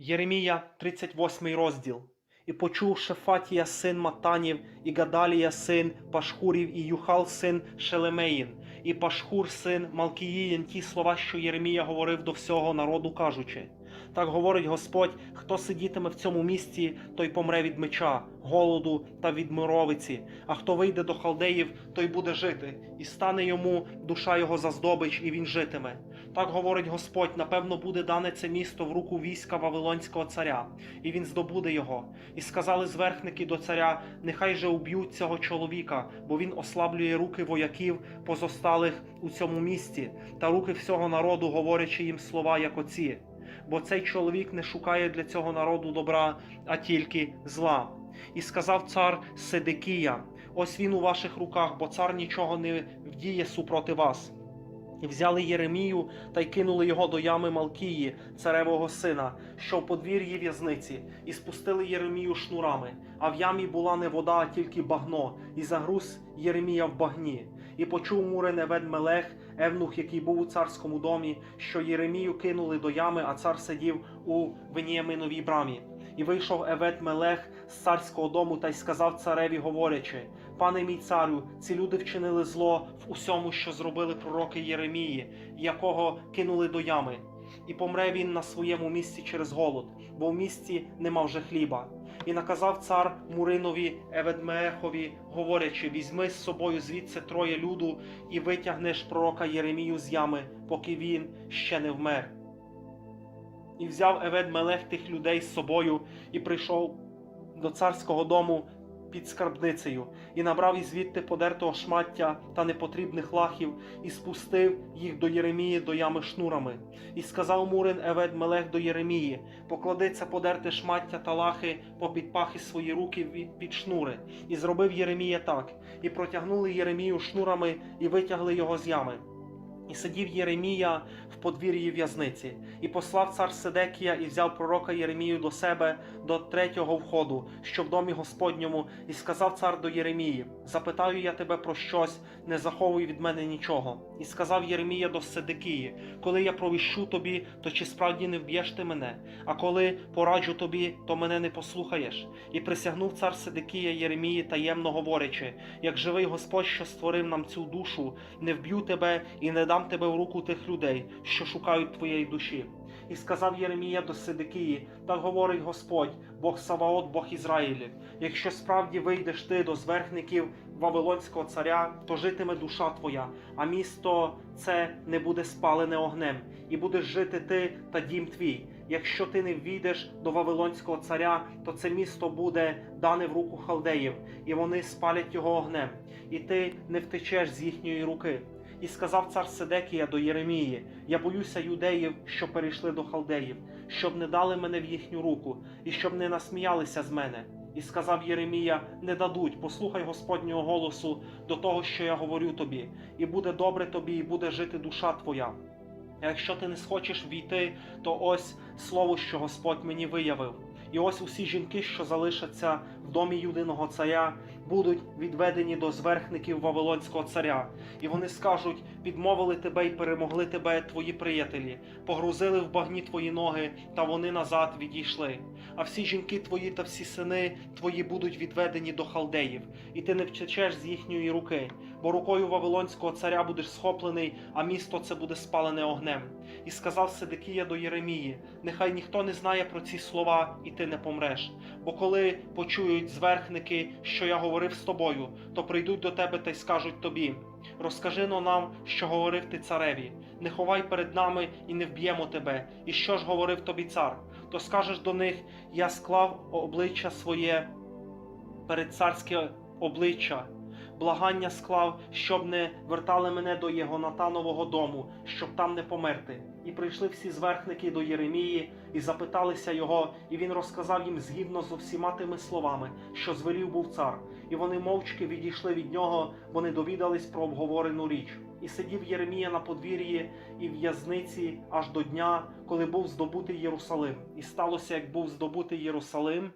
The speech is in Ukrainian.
Єремія, 38 розділ. І почув Шефатія син Матанів, і Гадалія син Пашхурів, і Юхал син Шелемеїн, і Пашхур син Малкіїн ті слова, що Єремія говорив до всього народу, кажучи: Так говорить Господь, хто сидітиме в цьому місці, той помре від меча, голоду та від мировиці, а хто вийде до халдеїв, той буде жити, і стане йому душа його за здобич, і він житиме. Так говорить Господь, напевно, буде дане це місто в руку війська Вавилонського царя, і він здобуде його. І сказали зверхники до царя: нехай же уб'ють цього чоловіка, бо він ослаблює руки вояків, позосталих у цьому місті, та руки всього народу, говорячи їм слова, як оці. Бо цей чоловік не шукає для цього народу добра, а тільки зла. І сказав цар Седекія: ось він у ваших руках, бо цар нічого не вдіє супроти вас. І взяли Єремію та й кинули його до ями Малкії, царевого сина, що в подвір'ї в'язниці, і спустили Єремію шнурами. А в ямі була не вода, а тільки багно, і загруз Єремія в багні. І почув Мурен Евед Мелех, евнух, який був у царському домі, що Єремію кинули до ями, а цар сидів у Веніяминовій брамі. І вийшов Евет Мелех з царського дому та й сказав цареві, говорячи: Пане мій царю, ці люди вчинили зло в усьому, що зробили пророки Єремії, якого кинули до ями. І помре він на своєму місці через голод, бо в місті нема вже хліба. І наказав цар Муринові Еведмеехові, говорячи: візьми з собою звідси троє люду і витягнеш пророка Єремію з ями, поки він ще не вмер. І взяв Евед Мелех тих людей з собою і прийшов до царського дому під скарбницею, і набрав із звідти подертого шмаття та непотрібних лахів, і спустив їх до Єремії до ями шнурами. І сказав Мурин Евед Мелех до Єремії: поклади це подерте шмаття та лахи попід пахи свої руки під шнури. І зробив Єремія так, і протягнули Єремію шнурами, і витягли його з ями. І сидів Єремія в подвір'ї в'язниці, і послав цар Седекія і взяв пророка Єремію до себе до третього входу, що в домі Господньому, і сказав цар до Єремії: Запитаю я тебе про щось, не заховуй від мене нічого. І сказав Єремія до Седекії: Коли я провіщу тобі, то чи справді не вб'єш ти мене? А коли пораджу тобі, то мене не послухаєш. І присягнув цар Седекія Єремії таємно говорячи: Як живий Господь, що створив нам цю душу, не вб'ю тебе і не дам тебе в руку тих людей, що шукають твоєї душі. І сказав Єремія до Сидикії: Так говорить Господь, Бог Саваот, Бог Ізраїлів. Якщо справді вийдеш ти до зверхників Вавилонського царя, то житиме душа твоя, а місто це не буде спалене огнем, і будеш жити ти та дім твій. Якщо ти не ввійдеш до Вавилонського царя, то це місто буде дане в руку халдеїв, і вони спалять його огнем, і ти не втечеш з їхньої руки. І сказав цар Седекія до Єремії: Я боюся юдеїв, що перейшли до халдеїв, щоб не дали мене в їхню руку, і щоб не насміялися з мене. І сказав Єремія: Не дадуть, послухай Господнього голосу до того, що я говорю тобі, і буде добре тобі, і буде жити душа твоя. А якщо ти не схочеш війти, то ось слово, що Господь мені виявив. І ось усі жінки, що залишаться в домі юдиного царя, будуть відведені до зверхників Вавилонського царя, і вони скажуть: підмовили тебе і перемогли тебе твої приятелі, погрузили в багні твої ноги, та вони назад відійшли. А всі жінки твої та всі сини твої будуть відведені до халдеїв, і ти не втечеш з їхньої руки, бо рукою Вавилонського царя будеш схоплений, а місто це буде спалене огнем. І сказав Седекія до Єремії: Нехай ніхто не знає про ці слова, і ти не помреш. Бо коли почують зверхники, що я говорив з тобою, то прийдуть до тебе та й скажуть тобі: Розкажи но нам, що говорив ти цареві, не ховай перед нами і не вб'ємо тебе. І що ж говорив тобі цар? То скажеш до них: Я склав обличчя своє перед царське обличчя. Благання склав, щоб не вертали мене до Єгонатанового дому, щоб там не померти. І прийшли всі зверхники до Єремії і запиталися його, і він розказав їм згідно з усіма тими словами, що звелів був цар. І вони мовчки відійшли від нього, бо не довідались про обговорену річ. І сидів Єремія на подвір'ї і в'язниці аж до дня, коли був здобутий Єрусалим. І сталося, як був здобутий Єрусалим.